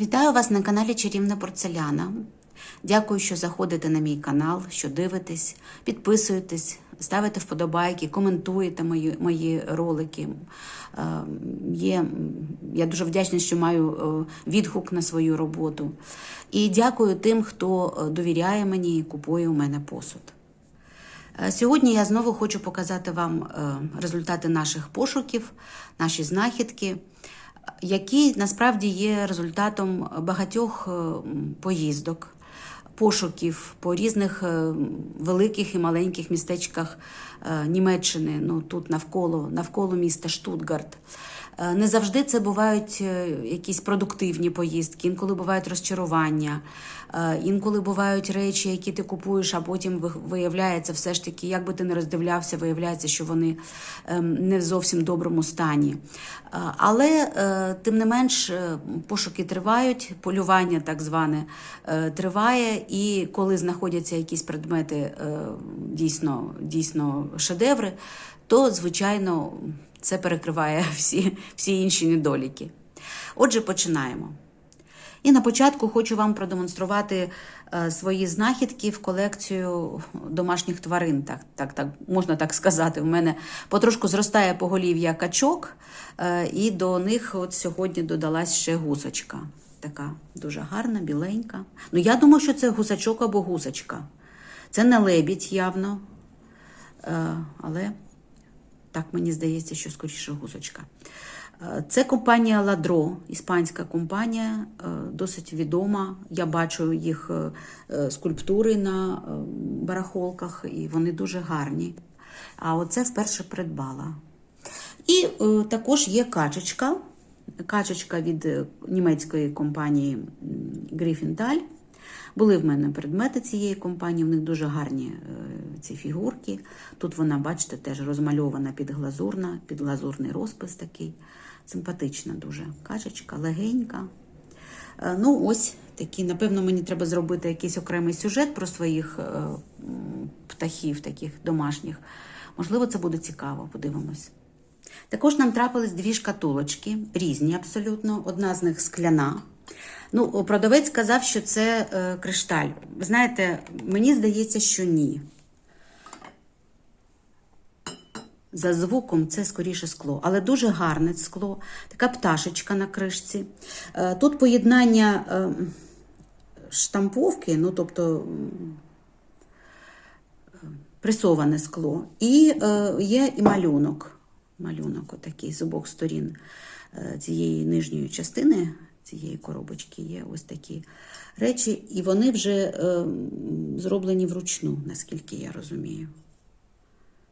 Вітаю вас на каналі Чарівна Порцеляна. Дякую, що заходите на мій канал, що дивитесь, підписуєтесь, ставите вподобайки, коментуєте мої, мої ролики. Е, Є, я дуже вдячна, що маю е, відгук на свою роботу. І дякую тим, хто е, довіряє мені і купує у мене посуд. Е, Сьогодні я знову хочу показати вам результати наших пошуків, наші знахідки, які насправді є результатом багатьох е, поїздок, пошуків по різних е, великих і маленьких містечках е, Німеччини, ну тут навколо, навколо міста Штутгарт. Е, Не завжди це бувають е, якісь продуктивні поїздки, інколи бувають розчарування, е, інколи бувають речі, які ти купуєш, а потім виявляється, все ж таки, як би ти не роздивлявся, виявляється, що вони ем, не в зовсім доброму стані. Але тим не менш пошуки тривають, полювання так зване триває, і коли знаходяться якісь предмети дійсно, дійсно шедеври, то звичайно це перекриває всі, всі інші недоліки. Отже, починаємо. І на початку хочу вам продемонструвати е, свої знахідки в колекцію домашніх тварин. Так, так, так, можна так сказати. У мене потрошку зростає поголів'я качок, е, і до них от сьогодні додалась ще гусочка. Така дуже гарна, біленька. Ну, я думаю, що це гусачок або гусочка. Це не лебідь явно, е, але так мені здається, що скоріше гусочка. Е, Це компанія Ладро, іспанська компанія, е, досить відома. Я бачу їх е, скульптури на барахолках, і вони дуже гарні. А оце вперше придбала. І також є качечка. Качечка від німецької компанії Гріфіндаль. Були в мене предмети цієї компанії, в них дуже гарні е, ці фігурки. Тут вона, бачите, теж розмальована підглазурна, підглазурний розпис такий. Симпатична дуже качечка, легенька. Е, Ну, ось такі. Напевно, мені треба зробити якийсь окремий сюжет про своїх е, птахів, таких домашніх. Можливо, це буде цікаво, подивимось. Також нам трапились дві шкатулочки, різні абсолютно. Одна з них скляна. Ну, продавець сказав, що це е, кришталь. Знаєте, мені здається, що ні. За звуком це скоріше скло, але дуже гарне скло, така пташечка на кришці. Е, Тут поєднання е, штамповки, ну тобто пресоване скло, і є і малюнок. Малюнок отакий з обох сторін цієї нижньої частини цієї коробочки є ось такі речі, і вони вже е, зроблені вручну, наскільки я розумію.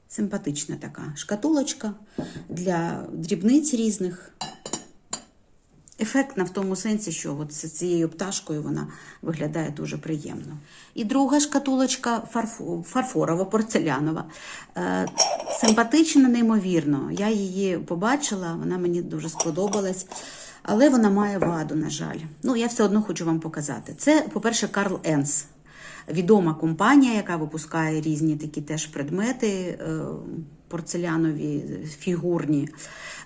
Симпатична така шкатулочка для дрібниць різних. Ефектна в тому сенсі, що от з цією пташкою вона виглядає дуже приємно. І друга шкатулочка фарфо- фарфорова, порцелянова. Е, симпатична, неймовірно. Я її побачила, вона мені дуже сподобалась. Але вона має ваду, на жаль. Ну, я все одно хочу вам показати. Це, по-перше, Карл Енс. Відома компанія, яка випускає різні такі теж предмети е, порцелянові, фігурні.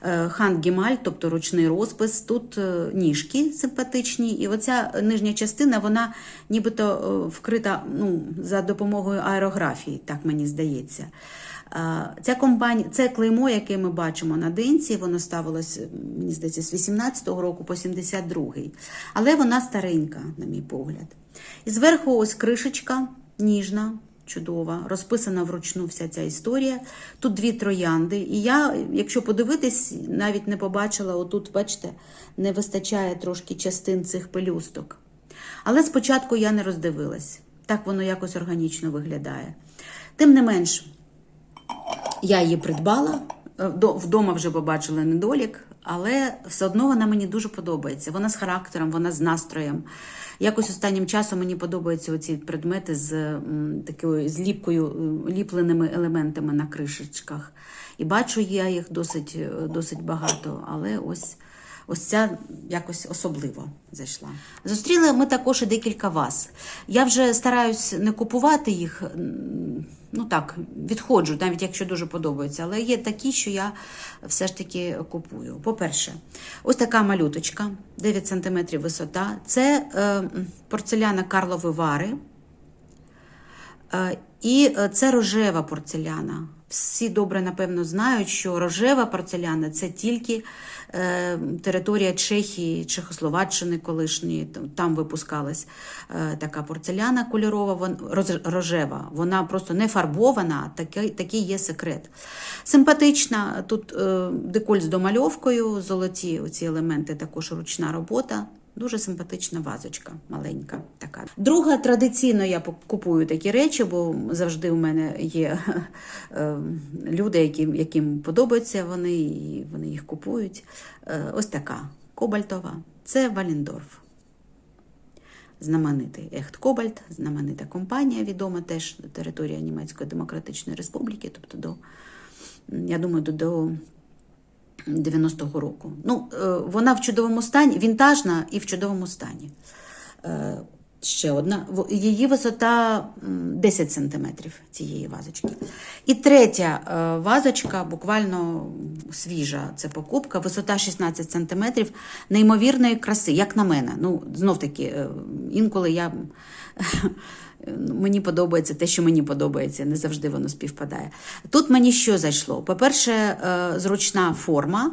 Е, Хан Гемаль, тобто ручний розпис. Тут е, ніжки симпатичні, і оця нижня частина, вона нібито вкрита ну, за допомогою аерографії, так мені здається. Ця компанія, це клеймо, яке ми бачимо на денці, воно ставилось, мені здається, з 18-го року по 72-й. Але вона старенька, на мій погляд. І зверху ось кришечка ніжна, чудова, розписана вручну вся ця історія. Тут дві троянди. І я, якщо подивитись, навіть не побачила, отут, бачите, не вистачає трошки частин цих пелюсток. Але спочатку я не роздивилась. Так воно якось органічно виглядає. Тим не менш, я її придбала. Е, до- Вдома вже побачила недолік, але все одно вона мені дуже подобається. Вона з характером, вона з настроєм. Якось останнім часом мені подобаються оці предмети з такою зліпкою, ліпкою ліпленими елементами на кришечках. І бачу я їх досить, е, досить багато, але ось ось ця якось особливо зайшла. Зустріли ми також і декілька вас. Я вже стараюсь не купувати їх. Ну так, відходжу, навіть якщо дуже подобається. Але є такі, що я все ж таки купую. По-перше, ось така малюточка, 9 см висота. Це е, порцеляна Карлови Вари. Е, І е, це рожева порцеляна. Всі добре, напевно, знають, що рожева порцеляна це тільки е, територія Чехії, Чехословаччини колишньої. Там, випускалась е, така порцеляна кольорова, вон, рожева. Вона просто не фарбована, такий, такий є секрет. Симпатична. Тут е, деколь з домальовкою, золоті оці елементи, також ручна робота. Дуже симпатична вазочка, маленька така. Друга традиційно я купую такі речі, бо завжди у мене є е, люди, яким, яким подобаються вони, і вони їх купують. Е, Ось така кобальтова. Це Валіндорф. Знаменитий Ехт Кобальт, знаменита компанія, відома теж територія Німецької Демократичної Республіки, тобто до, я думаю, до, до 90-го року. Ну, е, вона в чудовому стані, вінтажна і в чудовому стані. Е, Ще одна. Її висота 10 сантиметрів цієї вазочки. І третя е, вазочка, буквально свіжа, це покупка, висота 16 сантиметрів, неймовірної краси, як на мене. Ну, знов таки, інколи я. Мені подобається те, що мені подобається, не завжди воно співпадає. Тут мені що зайшло? По-перше, е, зручна форма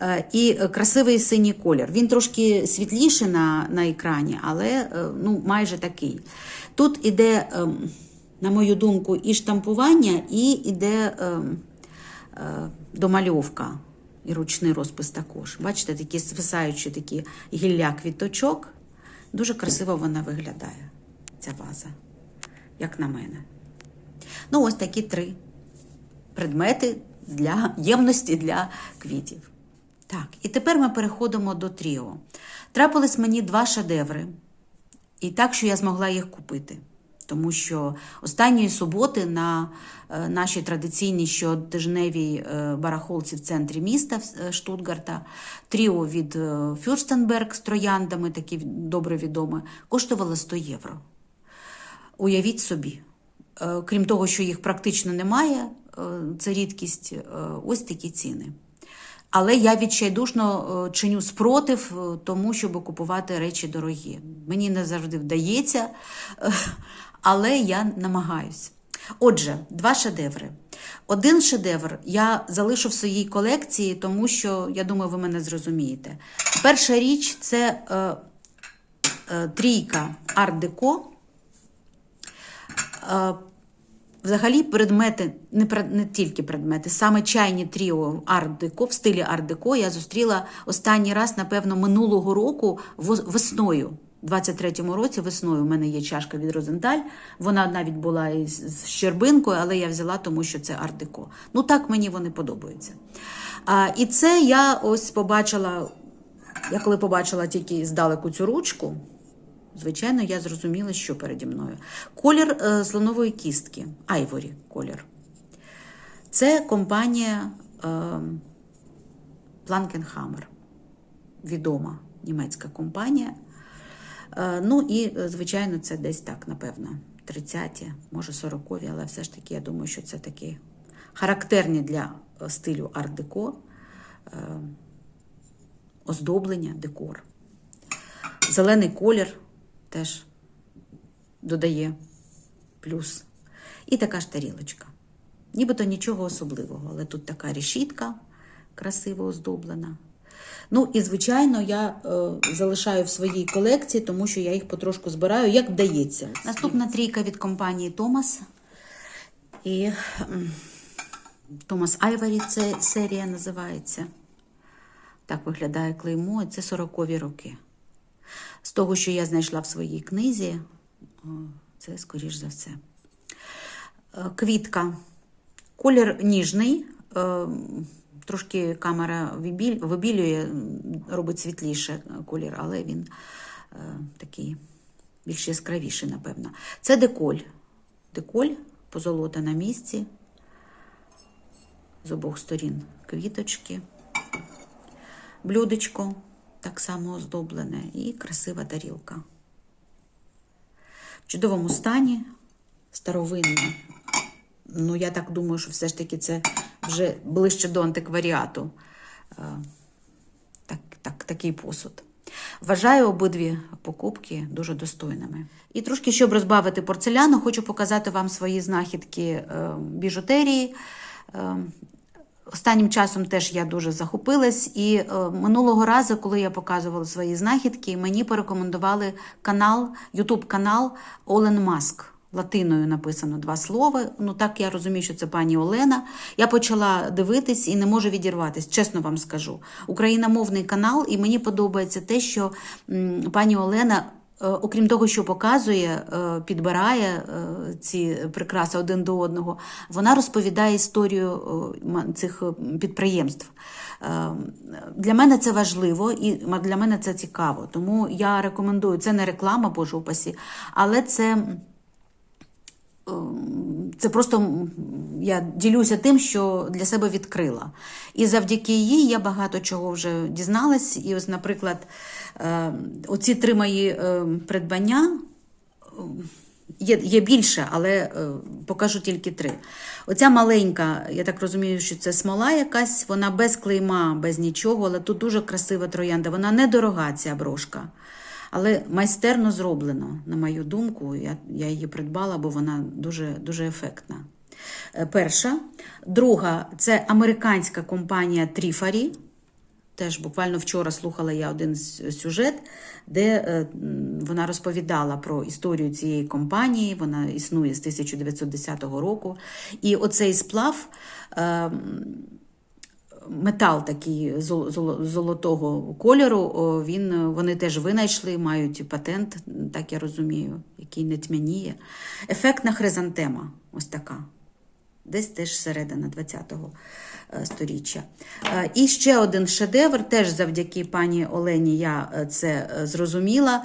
е, і красивий синій колір. Він трошки світліший на, на екрані, але е, ну, майже такий. Тут іде, ем, на мою думку, і штампування, і іде ем, домальовка. І ручний розпис також. Бачите, такі свисаючі такі гілля квіточок. Дуже красиво вона виглядає, ця ваза, як на мене. Ну, ось такі три предмети для ємності для квітів. Так, і тепер ми переходимо до тріо. Трапились мені два шедеври, і так, що я змогла їх купити. Тому що останньої суботи на е, нашій традиційній щотижневій е, барахолці в центрі міста е, Штутгарта тріо від Фюрстенберг з трояндами, такі добре відоме, коштувало 100 євро. Уявіть собі, е, крім того, що їх практично немає, е, це рідкість, е, ось такі ціни. Але я відчайдушно чиню спротив тому, щоб купувати речі дорогі. Мені не завжди вдається, але я намагаюсь. Отже, два шедеври. Один шедевр я залишу в своїй колекції, тому що я думаю, ви мене зрозумієте. Перша річ це е, е, трійка арт-деко. Взагалі, предмети, не, не тільки предмети, саме чайні тріо арт-деко, в стилі арт-деко я зустріла останній раз, напевно, минулого року весною. У 23-му році весною у мене є чашка від Розенталь. Вона навіть була із щербинкою, але я взяла, тому що це арт-деко. Ну так мені вони подобаються. А, і це я ось побачила, я коли побачила тільки здалеку цю ручку, Звичайно, я зрозуміла, що переді мною. Колір е, слонової кістки, Айворі колір. Це компанія Plankenhammer, відома німецька компанія. Е, ну і, е, звичайно, це десь так, напевно, 30-ті, може 40-ві, але все ж таки, я думаю, що це такі характерні для стилю арт-деко, оздоблення, декор. Зелений колір теж додає плюс. І така ж тарілочка. Нібито нічого особливого, але тут така решітка красиво оздоблена. Ну і, звичайно, я е, залишаю в своїй колекції, тому що я їх потрошку збираю, як вдається. Наступна трійка від компанії Томас. І Томас Айварі це серія називається. Так виглядає клеймо, це 40-ві роки. З того, що я знайшла в своїй книзі, це скоріш за все. Е, Квітка. Колір ніжний, е, трошки камера вибілює, робить світліше колір, але він е, такий більш яскравіший, напевно. Це деколь. Деколь, позолота на місці. З обох сторін квіточки. блюдечко, так само оздоблене, і красива тарілка. В чудовому стані, старовинне. Ну, я так думаю, що все ж таки це вже ближче до антикваріату. Е, Так, так, такий посуд. Вважаю обидві покупки дуже достойними. І трошки, щоб розбавити порцеляну, хочу показати вам свої знахідки е, біжутерії. Останнім часом теж я дуже захопилась, і е, минулого разу, коли я показувала свої знахідки, мені порекомендували канал, Ютуб канал Олен Маск. Латиною написано два слова. Ну так я розумію, що це пані Олена. Я почала дивитись і не можу відірватись, чесно вам скажу. Україномовний канал, і мені подобається те, що м, пані Олена. Е, Окрім того, що показує, е, підбирає е, ці прикраси один до одного, вона розповідає історію цих підприємств. Для мене це важливо і для мене це цікаво. Тому я рекомендую це не реклама, боже упасі, але це. Ем, Це просто я ділюся тим, що для себе відкрила. І завдяки їй я багато чого вже дізналась. І ось, наприклад, е, оці три мої е, придбання. Є, є більше, але е, покажу тільки три. Оця маленька, я так розумію, що це смола якась, вона без клейма, без нічого, але тут дуже красива троянда. Вона недорога, ця брошка. Але майстерно зроблено, на мою думку. Я, я її придбала, бо вона дуже, дуже ефектна. Е, Перша. Друга це американська компанія Тріфарі. Теж буквально вчора слухала я один сюжет, де е, вона розповідала про історію цієї компанії. Вона існує з 1910 року. І оцей сплав. е, Метал такий зол- золотого кольору, він, е, вони теж винайшли, мають патент, так я розумію, який не тьмяніє. Ефектна хризантема, ось така. Десь теж середина 20-го е, сторіччя. Е, І ще один шедевр, теж завдяки пані Олені я е, це зрозуміла.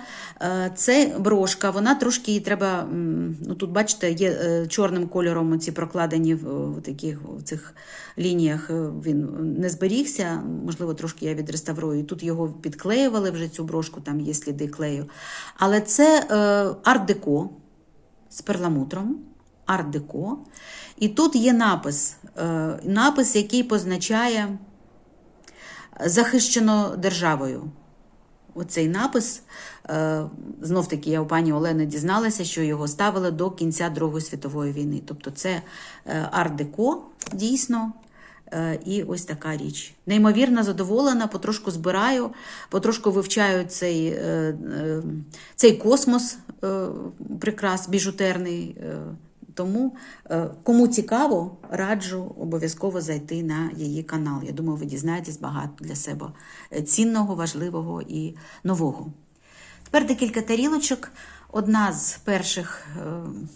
Це брошка, вона трошки їй треба, ну тут бачите, є чорним кольором ці прокладені в таких в цих лініях. Він не зберігся. Можливо, трошки я відреставрую. Тут його підклеювали вже цю брошку, там є сліди клею. Але це арт-деко з перламутром, арт-деко. І тут є напис, е, напис, який позначає захищено державою. Оцей напис, е, знов таки, я у пані Олени дізналася, що його ставили до кінця Другої світової війни. Тобто це е, арт-деко, дійсно. Е, І ось така річ. Неймовірно задоволена, потрошку збираю, потрошку вивчаю цей, е, е, цей космос е, прикрас біжутерний. Тому, е, кому цікаво, раджу обов'язково зайти на її канал. Я думаю, ви дізнаєтесь багато для себе е, цінного, важливого і нового. Тепер декілька тарілочок. Одна з перших, е,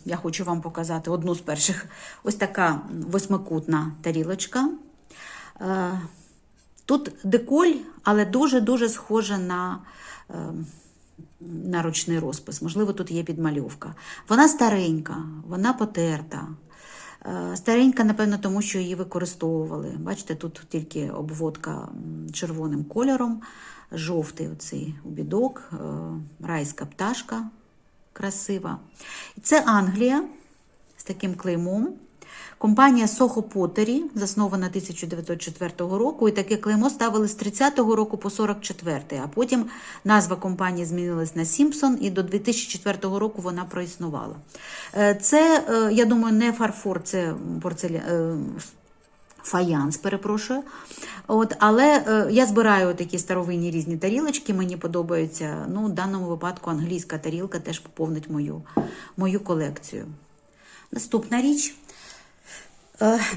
я хочу вам показати одну з перших, ось така восьмикутна тарілочка. Тут деколь, але дуже-дуже схожа на, на ручний розпис. Можливо, тут є підмальовка. Вона старенька, вона потерта. Е, Старенька, напевно, тому що її використовували. Бачите, тут тільки обводка червоним кольором, жовтий оцей обідок, е, райська пташка красива. І це Англія з таким клеймом. Компанія Soho Pottery, заснована 1904 року, і таке клеймо ставили з 30-го року по 44-й, а потім назва компанії змінилась на Simpson, і до 2004 року вона проіснувала. Е, Це, е, я думаю, не фарфор, це порцеля... е, Фаянс, перепрошую. От, але е, я збираю такі старовинні різні тарілочки, мені подобається. Ну, в даному випадку англійська тарілка теж поповнить мою, мою колекцію. Наступна річ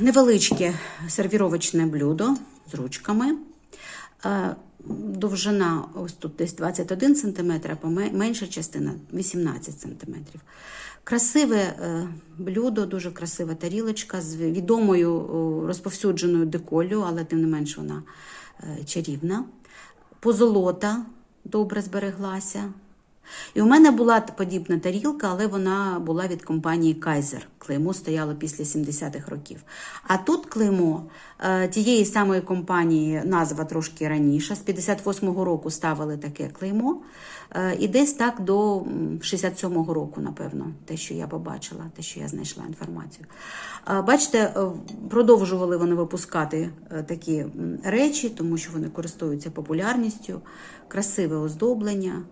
невеличке сервіровочне блюдо з ручками. Е, Довжина ось тут десь 21 см, а менша частина 18 см. Красиве е, блюдо, дуже красива тарілочка з відомою розповсюдженою деколю, але тим не менш вона е, чарівна. Позолота добре збереглася. І у мене була подібна тарілка, але вона була від компанії Кайзер. Клеймо стояло після 70-х років. А тут клеймо е, тієї самої компанії, назва трошки раніше, з 58-го року ставили таке клеймо. Е, і десь так до 67-го року, напевно, те, що я побачила, те, що я знайшла інформацію. Е, Бачите, продовжували вони випускати такі речі, тому що вони користуються популярністю, красиве оздоблення.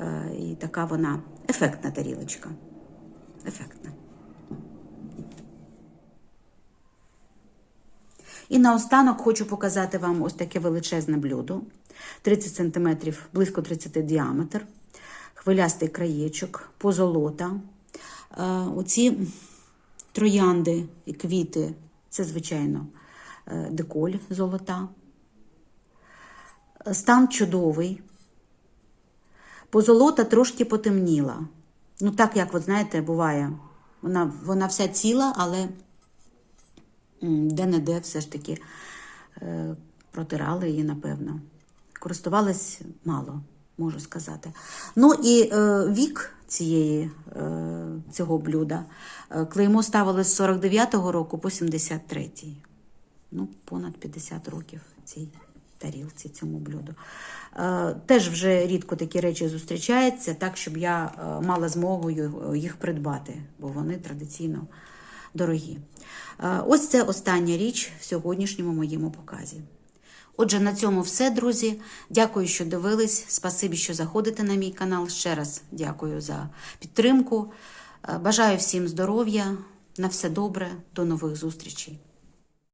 Е, І така вона ефектна тарілочка. Ефектна. І наостанок хочу показати вам ось таке величезне блюдо. 30 см, близько 30 діаметр, хвилястий краєчок, позолота. Е, Оці троянди і квіти це, звичайно, е, деколь золота. Стан чудовий. Позолота трошки потемніла. Ну, так, як, от, знаєте, буває. Вона, вона вся ціла, але де-не-де все ж таки е, протирали її, напевно. Користувались мало, можу сказати. Ну і е, вік цієї, е, цього блюда. Е, клеймо ставили з 49-го року по 73-й. Ну, понад 50 років цій тарілці, цьому блюду. Е, теж вже рідко такі речі зустрічаються, так, щоб я е, мала змогу їх придбати, бо вони традиційно дорогі. Е, ось це остання річ в сьогоднішньому моєму показі. Отже, на цьому все, друзі. Дякую, що дивились. Спасибі, що заходите на мій канал. Ще раз дякую за підтримку. Бажаю всім здоров'я, на все добре, до нових зустрічей.